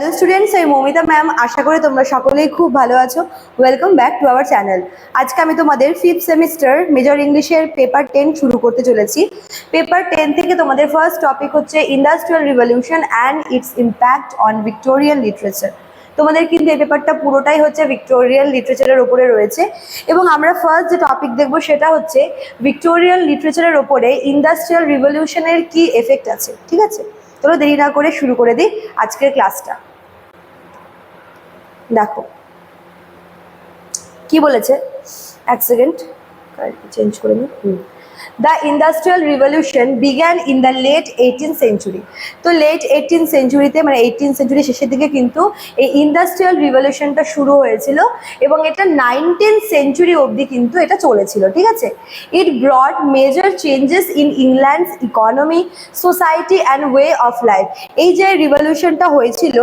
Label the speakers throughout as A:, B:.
A: Hello students আমি Momita ma'am আশা করি তোমরা সকলেই খুব ভালো আছো। Welcome back to our channel আজকে আমি তোমাদের ফিফথ সেমিস্টার মেজর ইংলিশের পেপার টেন শুরু করতে চলেছি। পেপার টেন থেকে তোমাদের ফার্স্ট টপিক হচ্ছে industrial revolution and its impact on Victorian literature তোমাদের কিন্তু এই পেপারটা পুরোটাই হচ্ছে ভিক্টোরিয়ান লিটারেচারের ওপরে রয়েছে। এবং আমরা ফার্স্ট যে টপিক দেখব সেটা হচ্ছে ভিক্টোরিয়ান লিটারেচারের ওপরে ইন্ডাস্ট্রিয়াল রিভলিউশনের কি এফেক্ট আছে। ঠিক আছে? চলো দেরি না করে শুরু করে দিই আজকের ক্লাসটা দেখো। কি বলেছে? এক সেকেন্ড। চেঞ্জ করে নিই the industrial revolution began in the late eighteen century তো লেট এইটিন সেঞ্চুরিতে মানে এইটিন সেঞ্চুরি শেষের দিকে কিন্তু এই ইন্ডাস্ট্রিয়াল রিভলিউশনটা শুরু হয়েছিল এবং এটা নাইনটিন সেঞ্চুরি অবধি কিন্তু এটা চলেছিল, ঠিক আছে? It brought major changes in England's economy society and way of life এই যে রিভলিউশনটা হয়েছিল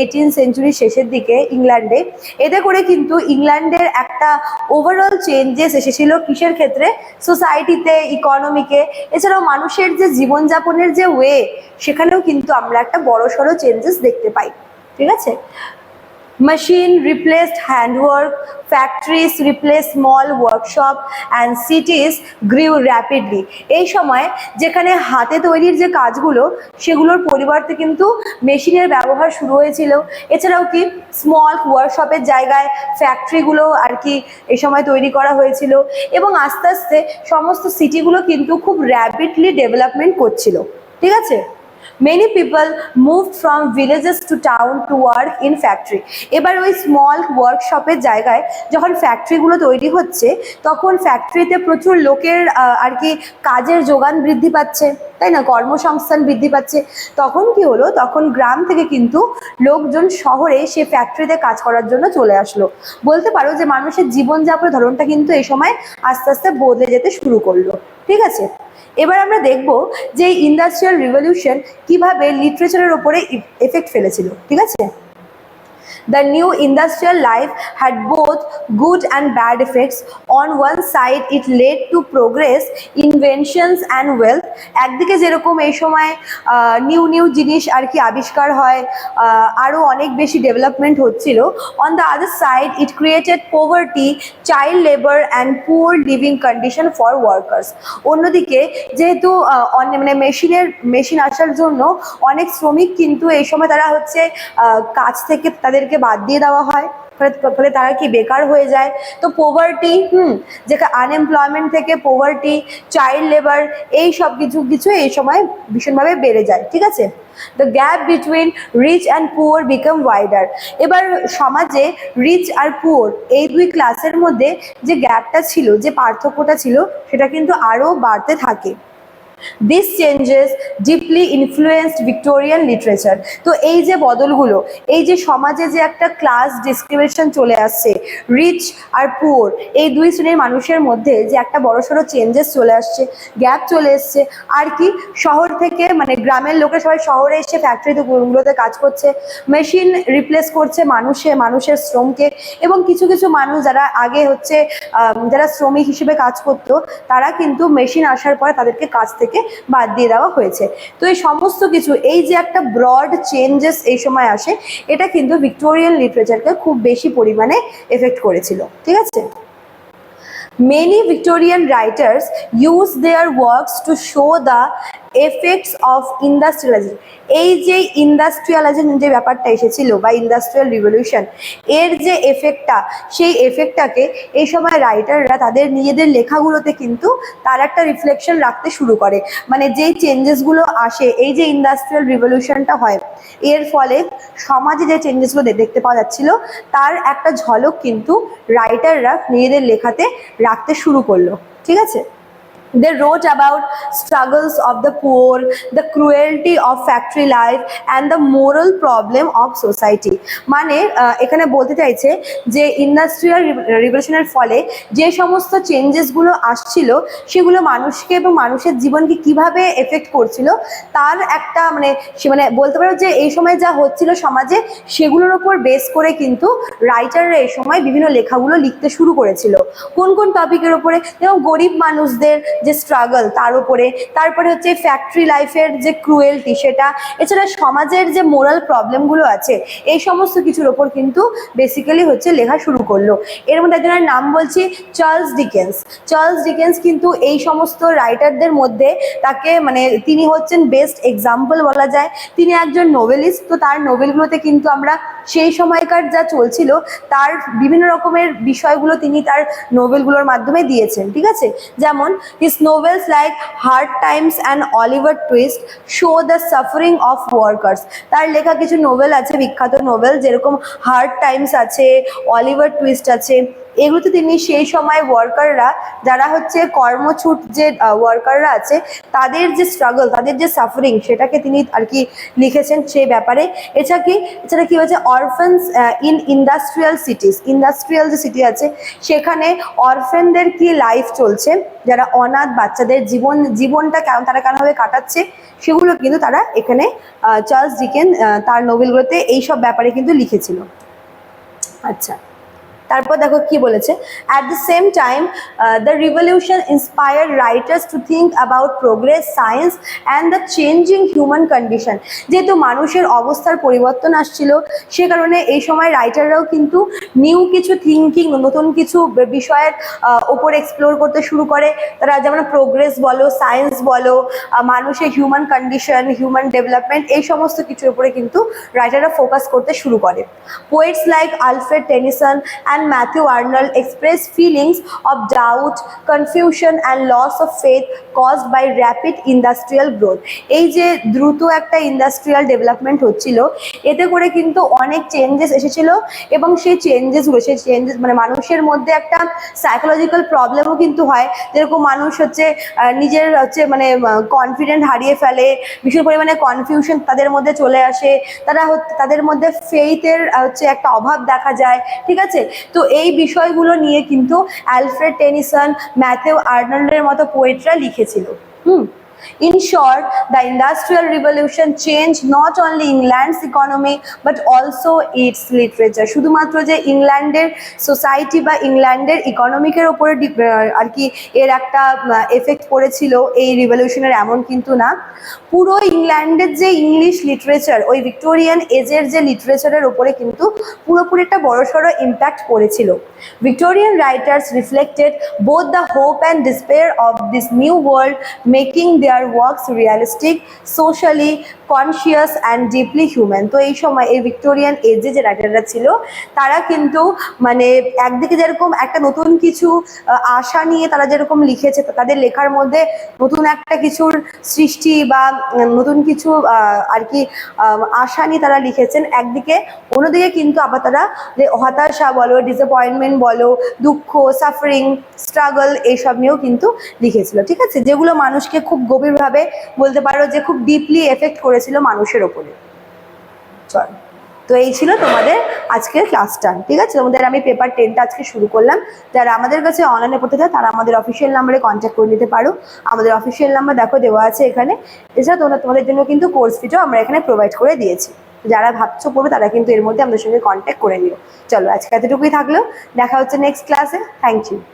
A: এইটিন সেঞ্চুরির শেষের দিকে ইংল্যান্ডে এতে করে কিন্তু ইংল্যান্ডের একটা ওভারঅল চেঞ্জেস এসেছিল কিসের ক্ষেত্রে? সোসাইটিতে ইকোনমিকে এছাড়াও মানুষের যে জীবনযাপনের যে ওয়ে সেখানেও কিন্তু আমরা একটা বড় সড়ো চেঞ্জেস দেখতে পাই। ঠিক আছে? Machine replaced handwork, factories replaced small workshop, and cities grew rapidly. এই সময় যেখানে হাতে তৈরির যে কাজগুলো, সেগুলোর পরিবর্তে কিন্তু মেশিনের ব্যবহার শুরু হয়েছিল। এছাড়াও কি স্মল ওয়ার্কশপের জায়গায় ফ্যাক্টরিগুলো আর কি এই সময় তৈরি করা হয়েছিল এবং আস্তে আস্তে সমস্ত সিটিগুলো কিন্তু খুব র্যাপিডলি ডেভেলপমেন্ট করছিল। ঠিক আছে? Many people move from villages to town to work in factory এবার ওই স্মল ওয়ার্কশপের জায়গায় যখন ফ্যাক্টরিগুলো তৈরি হচ্ছে, তখন ফ্যাক্টরিতে প্রচুর লোকের আর কি কাজের যোগান বৃদ্ধি পাচ্ছে। তাই না? কর্মসংস্থান বৃদ্ধি পাচ্ছে। তখন কি হলো? তখন গ্রাম থেকে কিন্তু লোকজন শহরে সে ফ্যাক্টরিতে কাজ করার জন্য চলে আসলো। বলতে পারো যে মানুষের জীবনযাপনের ধরনটা কিন্তু এই সময় আস্তে আস্তে বদলে যেতে শুরু করল। ঠিক আছে? এবার আমরা দেখব যে ইন্ডাস্ট্রিয়াল রিভলিউশন কীভাবে লিটারেচারের ওপরে এফেক্ট ফেলেছিল। ঠিক আছে? The new industrial life had both good and bad effects. On one side, it led to progress, inventions and wealth. একদিকে যেরকম এই সময় নিউ নিউ জিনিস আর কি আবিষ্কার হয় আহ, আরও অনেক বেশি ডেভেলপমেন্ট হচ্ছিল on the other side it created poverty child labour and poor living condition for workers অন্যদিকে যেহেতু মানে মেশিনের মেশিন আসার জন্য অনেক শ্রমিক কিন্তু এই সময় তারা হচ্ছে কাজ থেকে তাদেরকে বাদ দিয়ে দেওয়া হয়, ফলে তারা কি বেকার হয়ে যায়? তো পোভার্টি হুম যেখানে আনএমপ্লয়মেন্ট থেকে পোভার্টি চাইল্ড লেবার এই সব কিছু কিছু এই সময় ভীষণভাবে বেড়ে যায়, ঠিক আছে? The gap between rich and poor become wider এবার সমাজে রিচ আর পুয়ার এই দুই ক্লাসের মধ্যে যে গ্যাপটা ছিল, যে পার্থক্যটা ছিল, সেটা কিন্তু আরও বাড়তে থাকে। This changes deeply influenced Victorian literature তো এই যে বদলগুলো, এই যে সমাজে যে একটা ক্লাস ডিসক্রিমিনেশন চলে আসছে রিচ আর পুয়ার এই দুই শ্রেণির মানুষের মধ্যে যে একটা বড়সড় চেঞ্জেস চলে আসছে গ্যাপ চলে এসছে, আর কি শহর থেকে মানে গ্রামের লোকের সবাই শহরে এসে ফ্যাক্টরিতে গুলোতে কাজ করছে মেশিন রিপ্লেস করছে মানুষে, মানুষের শ্রমকে, এবং কিছু কিছু মানুষ যারা আগে হচ্ছে যারা শ্রমিক হিসেবে কাজ করতো, তারা কিন্তু মেশিন আসার পরে তাদেরকে কাজ থেকে বাদ দিয়ে দেওয়া হয়েছে। তো এই সমস্ত কিছু, এই যে একটা ব্রড চেঞ্জেস এই সময় আসে, এটা কিন্তু ভিক্টোরিয়ান লিটারেচারকে খুব বেশি পরিমাণে এফেক্ট করেছিল। ঠিক আছে? Many Victorian writers use their works to show the effects of industrialism. এই যে ইন্ডাস্ট্রিয়ালাইজেশন যে ব্যাপারটা এসেছিল বা ইন্ডাস্ট্রিয়াল রিভলিউশন এর যে এফেক্টটা সেই এফেক্টটাকে এই সময় রাইটাররা তাদের নিজেদের লেখাগুলোতে কিন্তু তার একটা রিফ্লেকশন রাখতে শুরু করে। মানে যেই চেঞ্জেসগুলো আসে, এই যে ইন্ডাস্ট্রিয়াল রিভলিউশনটা হয়, এর ফলে সমাজে যে চেঞ্জেসগুলো দেখতে পাওয়া যাচ্ছিল, তার একটা ঝলক কিন্তু রাইটাররা নিজেদের লেখাতে রাখতে শুরু করল। ঠিক আছে? They wrote about struggles of the poor, the cruelty of factory life, and the moral problem of society. মানে এখানে বলতে চাইছে যে ইন্ডাস্ট্রিয়াল রিভলিউশনের ফলে যে সমস্ত চেঞ্জেসগুলো আসছিল সেগুলো মানুষকে এবং মানুষের জীবনকে কীভাবে এফেক্ট করছিল তার একটা মানে মানে বলতে পারো যে এই সময় যা হচ্ছিল সমাজে সেগুলোর ওপর বেস করে কিন্তু রাইটাররা এই সময় বিভিন্ন লেখাগুলো লিখতে শুরু করেছিল কোন কোন টপিকের ওপরে যেমন গরিব মানুষদের যে স্ট্রাগল তার উপরে, তারপরে হচ্ছে ফ্যাক্টরি লাইফের যে ক্রুয়েলটি সেটা, এছাড়া সমাজের যে মোরাল প্রবলেমগুলো আছে, এই সমস্ত কিছুর ওপর কিন্তু বেসিক্যালি হচ্ছে লেখা শুরু করল। এর মধ্যে একজনের নাম বলছি চার্লস ডিকেন্স চার্লস ডিকেন্স কিন্তু এই সমস্ত রাইটারদের মধ্যে তাকে মানে তিনি হচ্ছেন বেস্ট এক্সাম্পল বলা যায়। তিনি একজন নোবেলিস্ট তো তার নোবেলগুলোতে কিন্তু আমরা সেই সময়কার যা চলছিল, তার বিভিন্ন রকমের বিষয়গুলো তিনি তার নোবেলগুলোর মাধ্যমে দিয়েছেন, ঠিক আছে? যেমন his novels like Hard Times and Oliver Twist show the suffering of workers তার লেখা কিছু নোবেল আছে, বিখ্যাত নোবেল যেরকম হার্ড টাইমস আছে অলিভার টুইস্ট আছে এগুলোতে তিনি সেই সময় ওয়ার্কাররা যারা হচ্ছে কর্মছুট যে ওয়ার্কাররা আছে, তাদের যে স্ট্রাগল তাদের যে সাফারিং সেটাকে তিনি আর কি লিখেছেন সেই ব্যাপারে। এছাড়া কি এছাড়া কি হয়েছে? Orphans in industrial cities industrial যে সিটি আছে, সেখানে অরফেনদের কি লাইফ চলছে? যারা অনাথ বাচ্চাদের জীবন, জীবনটা কেমন, তারা কেমনভাবে কাটাচ্ছে? সেগুলো কিন্তু তারা এখানে চার্লস ডিকেন তার নোবেলগুলোতে এইসব ব্যাপারে কিন্তু লিখেছিল। আচ্ছা। তারপর দেখো কি বলেছে? At the same time the revolution inspire writers to think about progress science and the changing human condition যেহেতু মানুষের অবস্থার পরিবর্তন আসছিল, সে কারণে এই সময় রাইটাররাও কিন্তু নিউ কিছু থিঙ্কিং নতুন কিছু বিষয়ের ওপর এক্সপ্লোর করতে শুরু করে। তারা যেমন প্রোগ্রেস বলো সায়েন্স বলো মানুষের হিউম্যান কন্ডিশন হিউম্যান ডেভেলপমেন্ট এই সমস্ত কিছুর উপরে কিন্তু রাইটাররা ফোকাস করতে শুরু করে। Poets like Alfred Tennyson and Matthew Arnold express feelings of doubt confusion and loss of faith caused by rapid industrial growth এই যে দ্রুত একটা ইন্ডাস্ট্রিয়াল ডেভেলপমেন্ট হচ্ছিল, এতে করে কিন্তু অনেক চেঞ্জেস এসেছিল এবং সেই চেঞ্জেসগুলো সেই চেঞ্জেস মানে মানুষের মধ্যে একটা সাইকোলজিক্যাল প্রবলেমও কিন্তু হয়। যেরকম মানুষ হচ্ছে নিজের হচ্ছে মানে কনফিডেন্ট হারিয়ে ফেলে, ভীষণ পরিমাণে কনফিউশন তাদের মধ্যে চলে আসে। তারা তাদের মধ্যে ফেইথের হচ্ছে একটা অভাব দেখা যায়, ঠিক আছে? তো এই বিষয়গুলো নিয়ে কিন্তু অ্যালফ্রেড টেনিসন ম্যাথেউ আর্নল্ডের মতো পোয়েটরা লিখেছিল। হুম। In short, the Industrial Revolution changed not only England's economy but also its literature. শুধুমাত্র যে ইংল্যান্ডের সোসাইটি বা ইংল্যান্ডের ইকোনমিকের ওপরে আর কি এর একটা এফেক্ট পড়েছিল এই রিভলিউশনের এমন কিন্তু না পুরো ইংল্যান্ডের যে ইংলিশ লিটারেচার ওই ভিক্টোরিয়ান এজের যে লিটারেচারের ওপরে কিন্তু পুরোপুরি একটা বড়সড় ইম্প্যাক্ট পড়েছিল Victorian writers reflected both the hope and despair of this new world making their works realistic socially conscious and deeply human তো এই সময় এই ভিক্টোরিয়ান এজে যে রাইটাররা ছিল, তারা কিন্তু মানে একদিকে যেরকম একটা নতুন কিছু আশা নিয়ে তারা যেরকম লিখেছে তাদের লেখার মধ্যে নতুন একটা কিছুর সৃষ্টি বা নতুন কিছু আর কি আশা নিয়ে তারা লিখেছেন। একদিকে, অন্যদিকে কিন্তু আবার তারা যে হতাশা বলো ডিসঅ্যাপয়েন্টমেন্ট বলো, দুঃখ সাফারিং স্ট্রাগল এইসব নিয়েও কিন্তু লিখেছিল। ঠিক আছে? যেগুলো মানুষকে খুব গভীরভাবে বলতে পারো যে খুব ডিপলি এফেক্ট করেছিল মানুষের ওপরে। চল। তো এই ছিল তোমাদের আজকের ক্লাসটা ঠিক আছে? তোমাদের আমি পেপার টেনটা আজকে শুরু করলাম। যারা আমাদের কাছে অনলাইনে পড়তে চায় তারা আমাদের অফিসিয়াল নাম্বারে কন্ট্যাক্ট করে নিতে পারো। আমাদের অফিসিয়াল নাম্বার দেখো দেওয়া আছে এখানে। এছাড়া তোমরা তোমাদের জন্য কিন্তু কোর্স ফিটাও আমরা এখানে প্রোভাইড করে দিয়েছি। যারা ভাবছ পড়বে, তারা কিন্তু এর মধ্যে আমাদের সঙ্গে কন্ট্যাক্ট করে নিও। চলো, আজকে এতটুকুই থাকল। দেখা হচ্ছে নেক্সট ক্লাসে থ্যাংক ইউ